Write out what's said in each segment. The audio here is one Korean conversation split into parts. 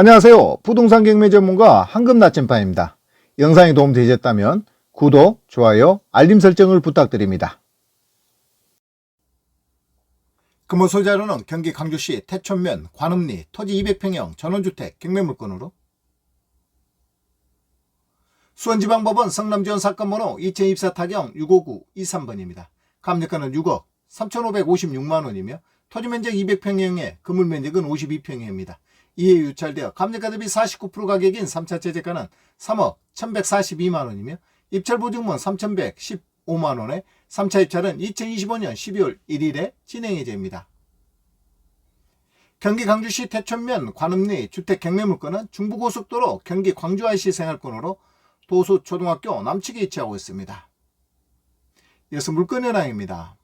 안녕하세요. 부동산 경매 전문가 황금 나침반입니다. 영상이 도움되셨다면 구독, 좋아요, 알림 설정을 부탁드립니다. 금호 소자료는 경기 강주시 태촌면 관음리 토지 200평형 전원주택 경매물건으로 수원지방법원 성남지원 사건 번호 2024 타경 659-23번입니다. 감정가는 6억 3,556만 원이며 토지 면적 200평형에 건물 면적은 52평형입니다. 이에 유찰되어 감정가 대비 49% 가격인 3차 최저가는 3억 1,142만 원이며 입찰 보증문 3,115만 원에 3차 입찰은 2025년 12월 1일에 진행이 됩니다. 경기 강주시 태촌면 관음리 주택 경매물건은 중부고속도로 경기 광주 IC 생활권으로 도수 초등학교 남측에 위치하고 있습니다. 이어서 물건 현황입니다.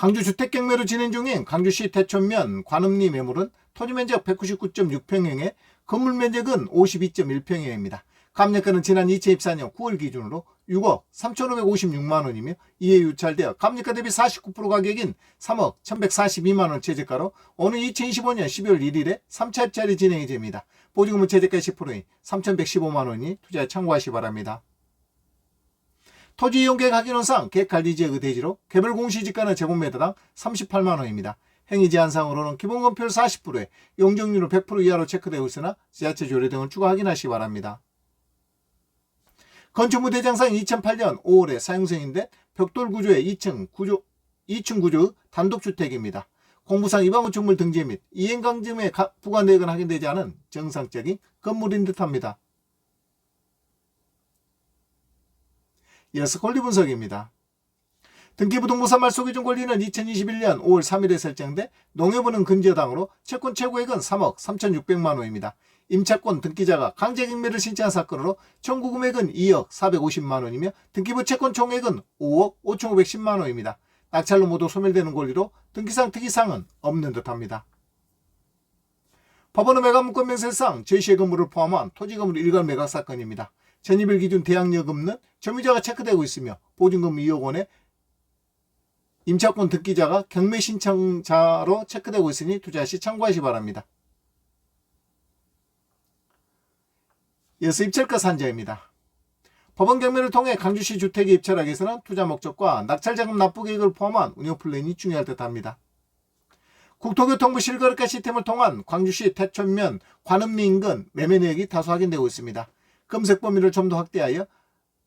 강주 주택 경매로 진행 중인 강주시 태촌면 관음리 매물은 토지 면적 199.6평형에 건물 면적은 52.1평형입니다. 감정가는 지난 2024년 9월 기준으로 6억 3,556만 원이며 이에 유찰되어 감정가 대비 49% 가격인 3억 1,142만 원 최저가로 오는 2025년 12월 1일에 3차 입찰이 진행이 됩니다. 보증금은 최저가 10%인 3,115만 원이 투자에 참고하시 기 바랍니다. 토지 이용 계획 확인원상 계획 관리지역 의 대지로 개별 공시지가는 제곱미터당 38만 원입니다. 행위 제한상으로는 기본건표율 40%에 용적률은 100% 이하로 체크되고 있으나 지하철 조례 등을 추가 확인하시기 바랍니다. 건축물 대장상 2008년 5월에 사용승인데 벽돌 구조의 2층 구조 2층 구조의 단독주택입니다. 공부상 이방 건축물 등재 및 이행강점에 부과 내역은 확인되지 않은 정상적인 건물인 듯합니다. 이어서 권리 분석입니다. 등기부등본사 말 소개중 권리는 2021년 5월 3일에 설정돼 농협은행 근저당으로 채권 최고액은 3억 3,600만 원입니다. 임차권 등기자가 강제경매를 신청한 사건으로 청구 금액은 2억 450만 원이며 등기부 채권 총액은 5억 5,510만 원입니다. 낙찰로 모두 소멸되는 권리로 등기상 특이사항은 없는 듯합니다. 법원의 매각문건 명세상 제시의 건물을 포함한 토지 건물 일괄 매각 사건입니다. 전입일 기준 대항력금은 점유자가 체크되고 있으며 보증금 2억 원에 임차권 등기자가 경매 신청자로 체크되고 있으니 투자 시 참고하시 기 바랍니다. 이어서 입찰가 산정입니다. 법원 경매를 통해 강주시 주택에 입찰하기 위해서는 투자 목적과 낙찰자금 납부 계획을 포함한 운영 플랜이 중요할 듯합니다. 국토교통부 실거래가 시스템을 통한 광주시 태촌면 관음리 인근 매매 내역이 다수 확인되고 있습니다. 검색 범위를 좀 더 확대하여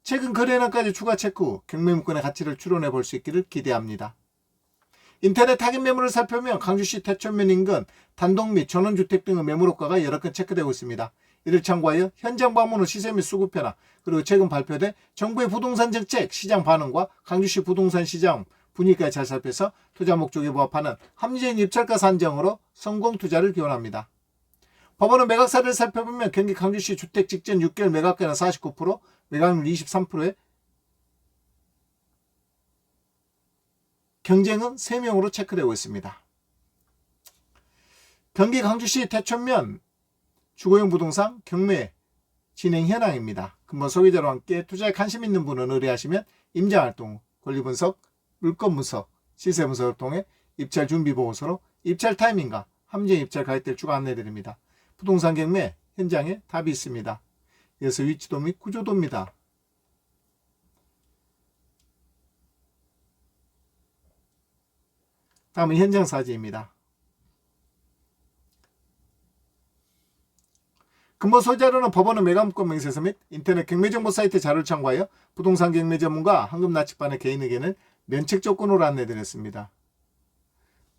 최근 거래량까지 추가 체크 후 경매 물건의 가치를 추론해 볼 수 있기를 기대합니다. 인터넷 확인 매물을 살펴보면 강주시 태촌면 인근 단독 및 전원주택 등의 매물호가가 여러 건 체크되고 있습니다. 이를 참고하여 현장 방문 후 시세 및 수급 변화 그리고 최근 발표된 정부의 부동산 정책 시장 반응과 강주시 부동산 시장 분위기까지 잘 살펴서 투자 목적에 부합하는 합리적인 입찰가 산정으로 성공 투자를 기원합니다. 법원은 매각사를 살펴보면 경기 강주시 주택 직전 6개월 매각가는 49%, 매각률 23%에 경쟁은 3명으로 체크되고 있습니다. 경기 강주시 태촌면 주거용 부동산 경매 진행 현황입니다. 근본 소개자와 함께 투자에 관심 있는 분은 의뢰하시면 임장활동, 권리분석, 물건분석, 시세분석을 통해 입찰 준비 보고서로 입찰 타이밍과 함정 입찰 가입될 추가 안내드립니다. 부동산 경매 현장에 답이 있습니다. 이어서 위치도 및 구조도입니다. 다음은 현장 사진입니다. 근본 소재로는 법원의 매각권 명세서 및 인터넷 경매정보 사이트 자료를 참고하여 부동산 경매 전문가 황금 나치반의 개인에게는 면책 조건으로 안내드렸습니다.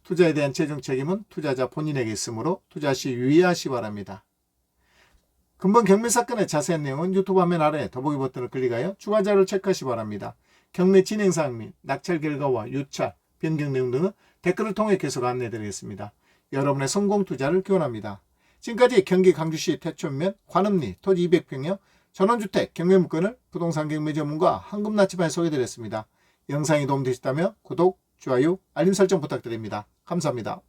투자에 대한 최종 책임은 투자자 본인에게 있으므로 투자 시 유의하시 기 바랍니다. 근본 경매 사건의 자세한 내용은 유튜브 화면 아래 더보기 버튼을 클릭하여 추가 자료를 체크하시 기 바랍니다. 경매 진행 사항 및 낙찰 결과와 유찰, 변경 내용 등은 댓글을 통해 계속 안내드리겠습니다. 여러분의 성공 투자를 기원합니다. 지금까지 경기 강주시 태촌면 관음리 토지 200평형 전원주택 경매물건을 부동산 경매 전문가 황금나치반에 소개드렸습니다. 영상이 도움되셨다면 구독, 좋아요, 알림 설정 부탁드립니다. 감사합니다.